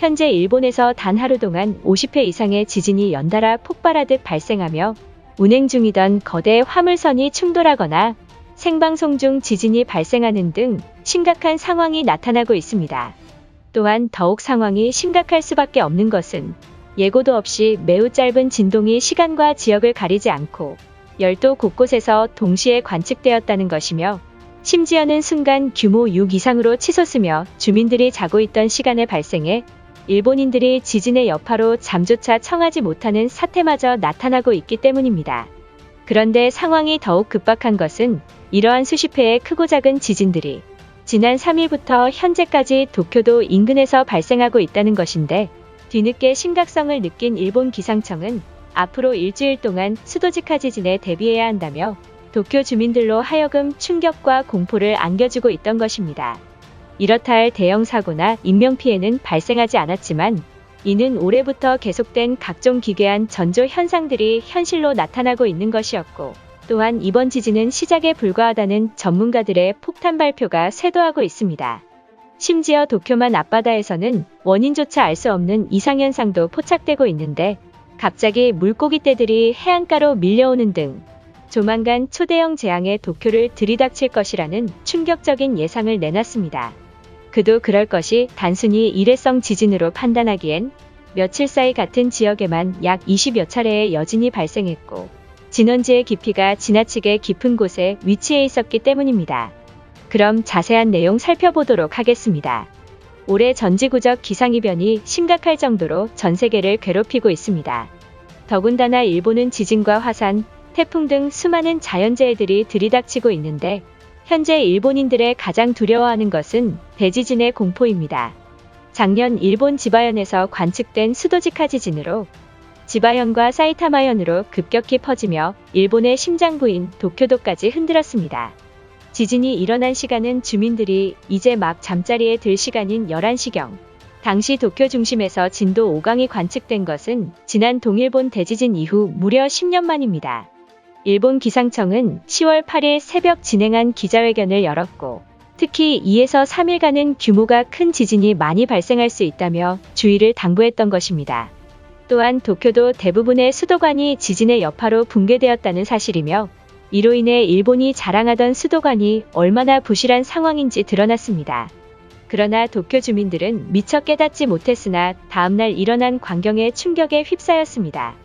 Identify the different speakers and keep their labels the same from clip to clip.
Speaker 1: 현재 일본에서 단 하루 동안 50회 이상의 지진이 연달아 폭발하듯 발생하며 운행 중이던 거대 화물선이 충돌하거나 생방송 중 지진이 발생하는 등 심각한 상황이 나타나고 있습니다. 또한 더욱 상황이 심각할 수밖에 없는 것은 예고도 없이 매우 짧은 진동이 시간과 지역을 가리지 않고 열도 곳곳에서 동시에 관측되었다는 것이며 심지어는 순간 규모 6 이상으로 치솟으며 주민들이 자고 있던 시간에 발생해 일본인들이 지진의 여파로 잠조차 청하지 못하는 사태마저 나타나고 있기 때문입니다. 그런데 상황이 더욱 급박한 것은 이러한 수십 회의 크고 작은 지진들이 지난 3일부터 현재까지 도쿄도 인근에서 발생하고 있다는 것인데 뒤늦게 심각성을 느낀 일본 기상청은 앞으로 일주일 동안 수도직하 지진에 대비해야 한다며 도쿄 주민들로 하여금 충격과 공포를 안겨주고 있던 것입니다. 이렇다 할 대형 사고나 인명피해는 발생하지 않았지만 이는 올해부터 계속된 각종 기괴한 전조 현상들이 현실로 나타나고 있는 것이었고 또한 이번 지진은 시작에 불과하다는 전문가들의 폭탄 발표가 쇄도하고 있습니다. 심지어 도쿄만 앞바다에서는 원인조차 알 수 없는 이상현상도 포착되고 있는데 갑자기 물고기 떼들이 해안가로 밀려오는 등 조만간 초대형 재앙에 도쿄를 들이닥칠 것이라는 충격적인 예상을 내놨습니다. 그도 그럴 것이 단순히 일회성 지진으로 판단하기엔 며칠 사이 같은 지역에만 약 20여 차례의 여진이 발생했고 진원지의 깊이가 지나치게 깊은 곳에 위치해 있었기 때문입니다. 그럼 자세한 내용 살펴보도록 하겠습니다. 올해 전지구적 기상이변이 심각할 정도로 전 세계를 괴롭히고 있습니다. 더군다나 일본은 지진과 화산, 태풍 등 수많은 자연재해들이 들이닥치고 있는데 현재 일본인들의 가장 두려워하는 것은 대지진의 공포입니다. 작년 일본 지바현에서 관측된 수도직하 지진으로 지바현과 사이타마현으로 급격히 퍼지며 일본의 심장 부인 도쿄도까지 흔들었습니다. 지진이 일어난 시간은 주민들이 이제 막 잠자리에 들 시간인 11시경. 당시 도쿄 중심에서 진도 5강이 관측된 것은 지난 동일본 대지진 이후 무려 10년 만입니다. 일본 기상청은 10월 8일 새벽 진행한 기자회견을 열었고 특히 2에서 3일간은 규모가 큰 지진이 많이 발생할 수 있다며 주의를 당부했던 것입니다. 또한 도쿄도 대부분의 수도관이 지진의 여파로 붕괴되었다는 사실이며 이로 인해 일본이 자랑하던 수도관이 얼마나 부실한 상황인지 드러났습니다. 그러나 도쿄 주민들은 미처 깨닫지 못했으나 다음날 일어난 광경의 충격에 휩싸였습니다.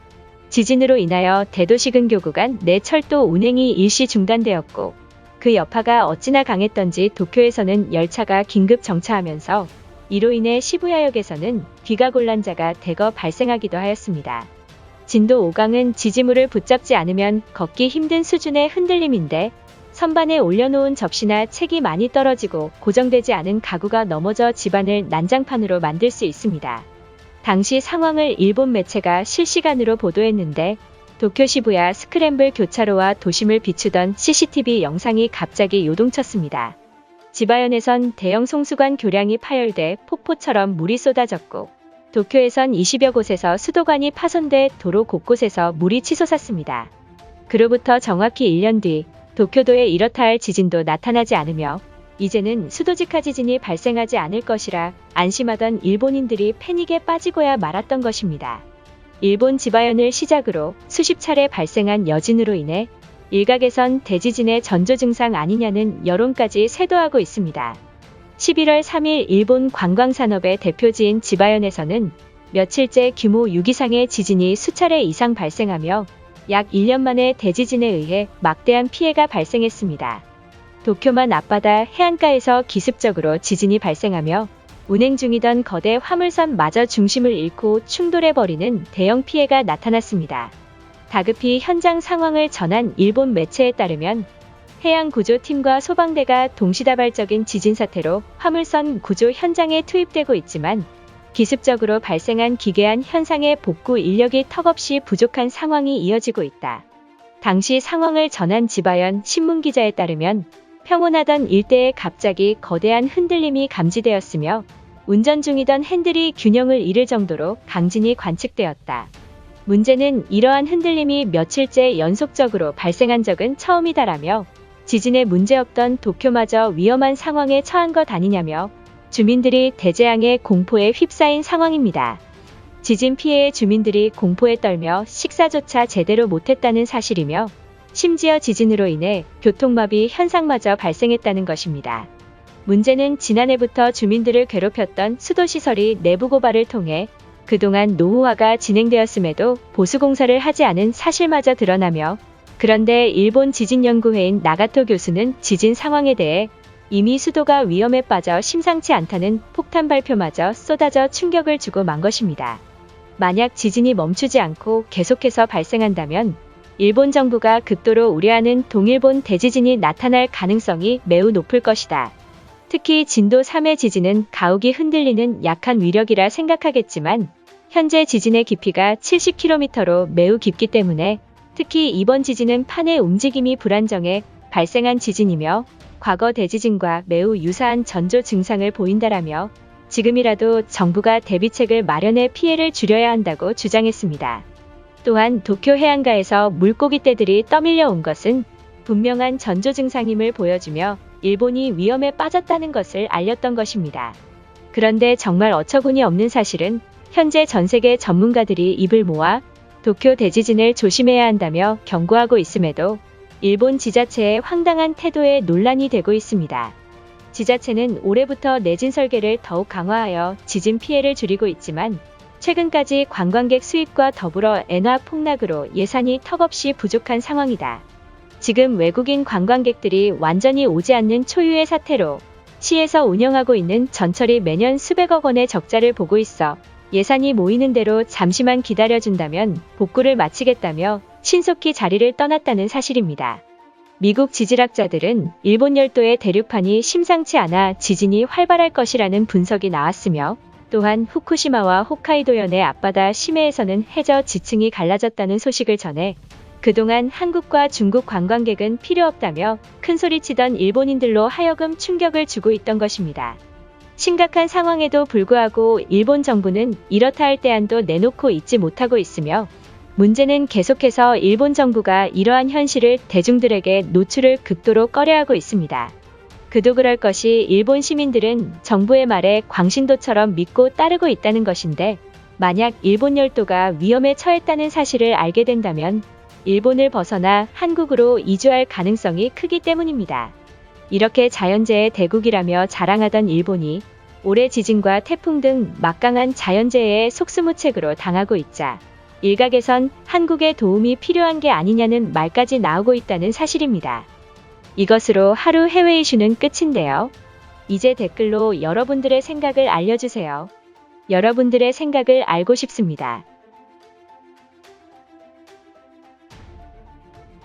Speaker 1: 지진으로 인하여 대도시 근교 구간 내 철도 운행이 일시 중단되었고 그 여파가 어찌나 강했던지 도쿄에서는 열차가 긴급 정차하면서 이로 인해 시부야역에서는 귀가 곤란자가 대거 발생하기도 하였습니다. 진도 5강은 지지물을 붙잡지 않으면 걷기 힘든 수준의 흔들림인데 선반에 올려놓은 접시나 책이 많이 떨어지고 고정되지 않은 가구가 넘어져 집안을 난장판으로 만들 수 있습니다. 당시 상황을 일본 매체가 실시간으로 보도했는데 도쿄 시부야 스크램블 교차로와 도심을 비추던 CCTV 영상이 갑자기 요동쳤습니다. 지바현에선 대형 송수관 교량이 파열돼 폭포처럼 물이 쏟아졌고 도쿄에선 20여 곳에서 수도관이 파손돼 도로 곳곳에서 물이 치솟았습니다. 그로부터 정확히 1년 뒤 도쿄도에 이렇다 할 지진도 나타나지 않으며 이제는 수도직하 지진이 발생하지 않을 것이라 안심하던 일본인들이 패닉에 빠지고야 말았던 것입니다. 일본 지바현을 시작으로 수십 차례 발생한 여진으로 인해 일각에선 대지진의 전조 증상 아니냐는 여론까지 쇄도하고 있습니다. 11월 3일 일본 관광산업의 대표지인 지바현에서는 며칠째 규모 6 이상의 지진이 수차례 이상 발생하며 약 1년 만에 대지진에 의해 막대한 피해가 발생했습니다. 도쿄만 앞바다 해안가에서 기습적으로 지진이 발생하며 운행 중이던 거대 화물선 마저 중심을 잃고 충돌해버리는 대형 피해가 나타났습니다. 다급히 현장 상황을 전한 일본 매체에 따르면 해양구조팀과 소방대가 동시다발적인 지진 사태로 화물선 구조 현장에 투입되고 있지만 기습적으로 발생한 기괴한 현상의 복구 인력이 턱없이 부족한 상황이 이어지고 있다. 당시 상황을 전한 지바연 신문기자에 따르면 평온하던 일대에 갑자기 거대한 흔들림이 감지되었으며 운전 중이던 핸들이 균형을 잃을 정도로 강진이 관측되었다. 문제는 이러한 흔들림이 며칠째 연속적으로 발생한 적은 처음이다라며 지진에 문제없던 도쿄마저 위험한 상황에 처한 것 아니냐며 주민들이 대재앙의 공포에 휩싸인 상황입니다. 지진 피해의 주민들이 공포에 떨며 식사조차 제대로 못했다는 사실이며 심지어 지진으로 인해 교통마비 현상마저 발생했다는 것입니다. 문제는 지난해부터 주민들을 괴롭혔던 수도시설이 내부 고발을 통해 그동안 노후화가 진행되었음에도 보수공사를 하지 않은 사실마저 드러나며 그런데 일본 지진연구회인 나가토 교수는 지진 상황에 대해 이미 수도가 위험에 빠져 심상치 않다는 폭탄 발표마저 쏟아져 충격을 주고 만 것입니다. 만약 지진이 멈추지 않고 계속해서 발생한다면 일본 정부가 극도로 우려하는 동일본 대지진이 나타날 가능성이 매우 높을 것이다. 특히 진도 3의 지진은 가옥이 흔들리는 약한 위력이라 생각하겠지만 현재 지진의 깊이가 70km로 매우 깊기 때문에 특히 이번 지진은 판의 움직임이 불안정해 발생한 지진이며 과거 대지진과 매우 유사한 전조 증상을 보인다라며 지금이라도 정부가 대비책을 마련해 피해를 줄여야 한다고 주장했습니다. 또한 도쿄 해안가에서 물고기 떼들이 떠밀려 온 것은 분명한 전조 증상임을 보여주며 일본이 위험에 빠졌다는 것을 알렸던 것입니다. 그런데 정말 어처구니 없는 사실은 현재 전 세계 전문가들이 입을 모아 도쿄 대지진을 조심해야 한다며 경고하고 있음에도 일본 지자체의 황당한 태도에 논란이 되고 있습니다. 지자체는 올해부터 내진 설계를 더욱 강화하여 지진 피해를 줄이고 있지만 최근까지 관광객 수입과 더불어 엔화 폭락으로 예산이 턱없이 부족한 상황이다. 지금 외국인 관광객들이 완전히 오지 않는 초유의 사태로 시에서 운영하고 있는 전철이 매년 수백억 원의 적자를 보고 있어 예산이 모이는 대로 잠시만 기다려준다면 복구를 마치겠다며 신속히 자리를 떠났다는 사실입니다. 미국 지질학자들은 일본 열도의 대륙판이 심상치 않아 지진이 활발할 것이라는 분석이 나왔으며 또한 후쿠시마와 홋카이도현의 앞바다 심해에서는 해저 지층이 갈라졌다는 소식을 전해 그동안 한국과 중국 관광객은 필요 없다며 큰소리치던 일본인들로 하여금 충격을 주고 있던 것입니다. 심각한 상황에도 불구하고 일본 정부는 이렇다 할 대안도 내놓고 있지 못하고 있으며 문제는 계속해서 일본 정부가 이러한 현실을 대중들에게 노출을 극도로 꺼려하고 있습니다. 그도 그럴 것이 일본 시민들은 정부의 말에 광신도처럼 믿고 따르고 있다는 것인데 만약 일본 열도가 위험에 처했다는 사실을 알게 된다면 일본을 벗어나 한국으로 이주할 가능성이 크기 때문입니다. 이렇게 자연재해 대국이라며 자랑하던 일본이 올해 지진과 태풍 등 막강한 자연재해에 속수무책으로 당하고 있자 일각에선 한국의 도움이 필요한 게 아니냐는 말까지 나오고 있다는 사실입니다. 이것으로 하루 해외 이슈는 끝인데요. 이제 댓글로 여러분들의 생각을 알려주세요. 여러분들의 생각을 알고 싶습니다.